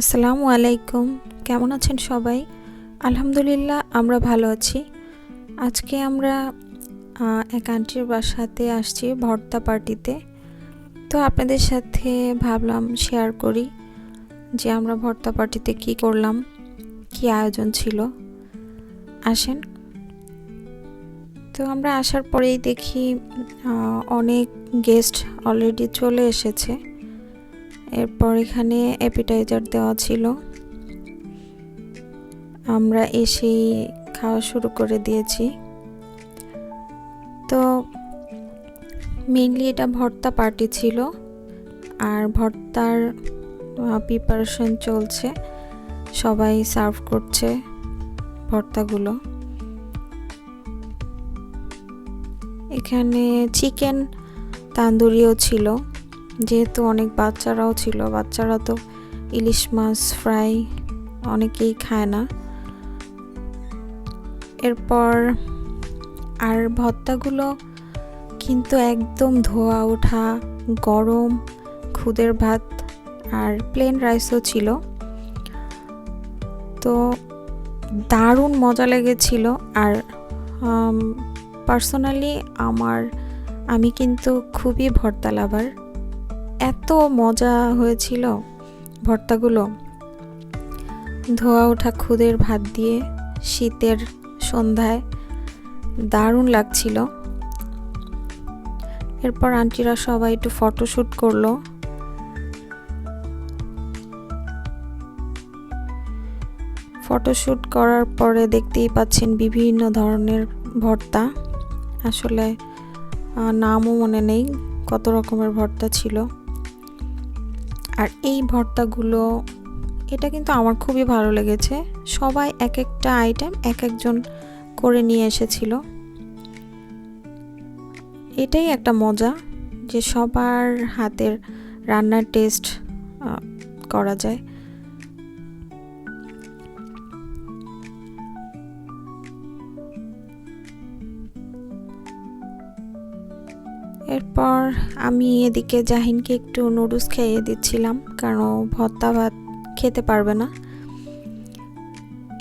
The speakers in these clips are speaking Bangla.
আসসালামু আলাইকুম। কেমন আছেন সবাই? আলহামদুলিল্লাহ, আমরা ভালো আছি। আজকে আমরা এক আন্টির বাসাতে আসছি ভর্তা পার্টিতে। তো আপনাদের সাথে ভাবলাম শেয়ার করি যে আমরা ভর্তা পার্টিতে কি করলাম, কি আয়োজন ছিল। আসেন। তো আমরা আসার পরেই দেখি অনেক গেস্ট অলরেডি চলে এসেছে। এরপর এখানে অ্যাপিটাইজার দেওয়া ছিল। আমরা এসেই খাওয়া শুরু করে দিয়েছি। তো মেনলি এটা ভর্তা পার্টি ছিল। আর ভর্তার প্রিপারেশন চলছে। সবাই সার্ভ করছে ভর্তাগুলো। এখানে চিকেন তান্দুরিও ছিল। যেহেতু অনেক বাচ্চারাও ছিল, বাচ্চারা তো ইলিশ মাছ, ফ্রাই অনেকেই খায় না। এরপর আর ভর্তাগুলো কিন্তু একদম ধোয়া, ওঠা, গরম, খুদের ভাত আর প্লেন রাইসও ছিল। তো দারুণ মজা লেগেছিল আর পার্সোনালি আমার, আমি কিন্তু খুবই ভর্তা লাভার এত মজা হয়েছিল ভর্তাগুলো। ধোয়া ওঠা খুদের ভাত দিয়ে শীতের সন্ধ্যায় দারুণ লাগছিল। এরপর আন্টিরা সবাই একটু ফটোশ্যুট করল। ফটোশ্যুট করার পরে দেখতেই পাচ্ছেন বিভিন্ন ধরনের ভর্তা। আসলে নামও মনে নেই কত রকমের ভর্তা ছিল। আর এই ভর্তাগুলো, এটা কিন্তু আমার খুবই ভালো লেগেছে। সবাই এক একটা আইটেম এক একজন করে নিয়ে এসেছিল। এটাই একটা মজা যে সবার হাতের রান্নার টেস্ট করা যায়। এরপর আমি এদিকে জাহিনকে একটু নুডলস খাইয়ে দিচ্ছিলাম, কারণ ও ভর্তা ভাত খেতে পারবে না।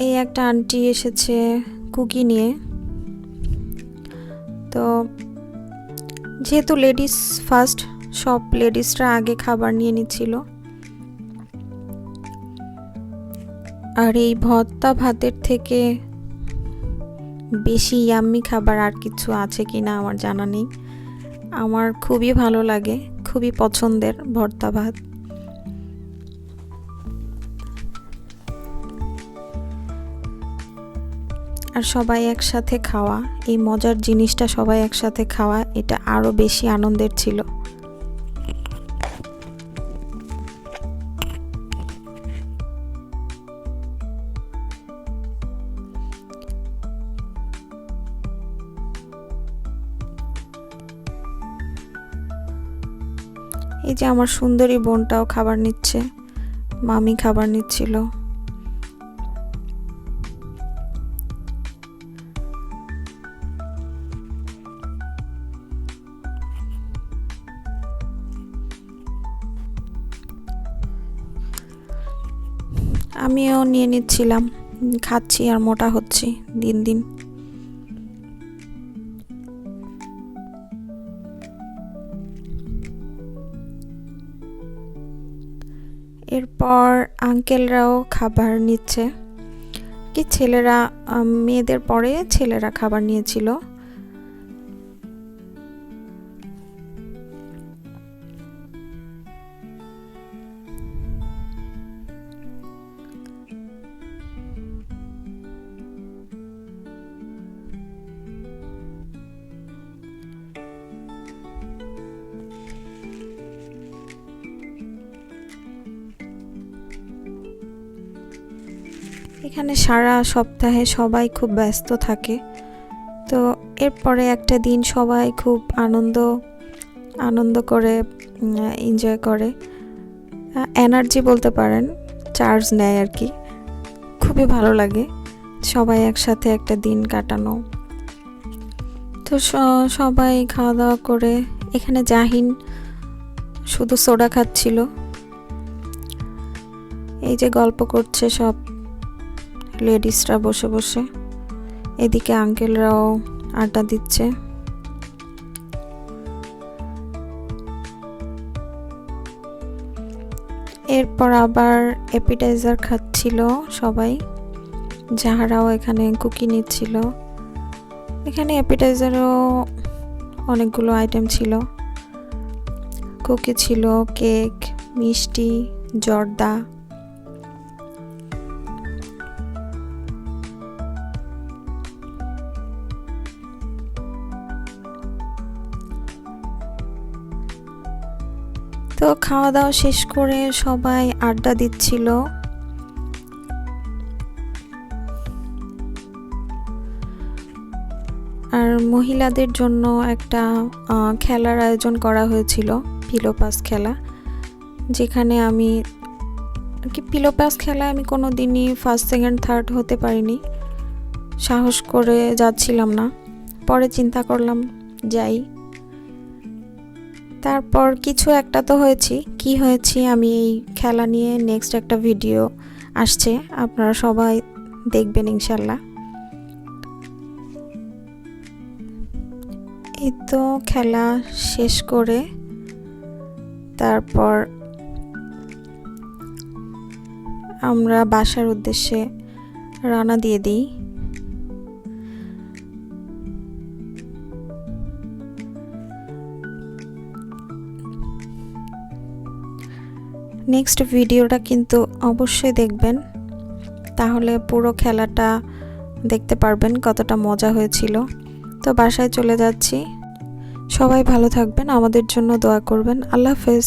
এই একটা আন্টি এসেছে কুকি নিয়ে। তো যেহেতু লেডিস ফার্স্ট, সব লেডিসরা আগে খাবার নিয়ে নিচ্ছিল। আর এই ভর্তা ভাতের থেকে বেশি ইয়াম্মি খাবার আর কিছু আছে কি না আমার জানা নেই। আমার খুবই ভালো লাগে, খুবই পছন্দের ভর্তা ভাত। আর সবাই একসাথে খাওয়া, এই মজার জিনিসটা সবাই একসাথে খাওয়া, এটা আরও বেশি আনন্দের ছিল। এই যে আমার সুন্দরী বোনটাও খাবার নিচ্ছে, মামি খাবার নিচ্ছিল। আমিও নিয়ে নিচ্ছিলাম, খাচ্ছি আর মোটা হচ্ছি দিন দিন। এরপর আঙ্কেলরাও খাবার নিচ্ছে। কি ছেলেরা মেয়েদের পরে ছেলেরা খাবার নিয়েছিল। এখানে সারা সপ্তাহে সবাই খুব ব্যস্ত থাকে। তো এরপরে একটা দিন সবাই খুব আনন্দ আনন্দ করে এনজয় করে। এনার্জি বলতে পারেন চার্জ নেয় আর কি। খুবই ভালো লাগে সবাই একসাথে একটা দিন কাটানো। তো সবাই খাওয়া দাওয়া করে, এখানে জাহিন শুধু সোডা খাচ্ছিল। এই যে গল্প করছে সব। লেডিসরা বসে বসে। এদিকে আঙ্কেলরাও আড্ডা দিচ্ছে। এরপর আবার অ্যাপিটাইজার খাচ্ছিল সবাই। যাহারাও এখানে কুকি নিচ্ছিল। এখানে অ্যাপিটাইজারও অনেকগুলো আইটেম ছিল। কুকি ছিল কেক, মিষ্টি, জর্দা তো খাওয়া দাওয়া শেষ করে সবাই আড্ডা দিচ্ছিল। আর মহিলাদের জন্য একটা খেলার আয়োজন করা হয়েছিল পিলোপাস খেলা। যেখানে আমি আর কি পিলোপাস খেলায় আমি কোনো দিনই ফার্স্ট সেকেন্ড থার্ড হতে পারিনি। সাহস করে যাচ্ছিলাম না। পরে চিন্তা করলাম, যাই। তারপর কিছু একটা তো হয়েছি। কি হয়েছি আমি এই খেলা নিয়ে নেক্সট একটা ভিডিও আসছে। আপনারা সবাই দেখবেন ইনশাল্লাহ। এই তো খেলা শেষ করে তারপর আমরা বাসার উদ্দেশ্যে রানা দিয়ে দিই। নেক্সট ভিডিওটা কিন্তু অবশ্যই দেখবেন। তাহলে পুরো খেলাটা দেখতে পারবেন কতটা মজা হয়েছিল। তো বাসায় চলে যাচ্ছি। সবাই ভালো থাকবেন, আমাদের জন্য দোয়া করবেন। আল্লাহ হাফেজ।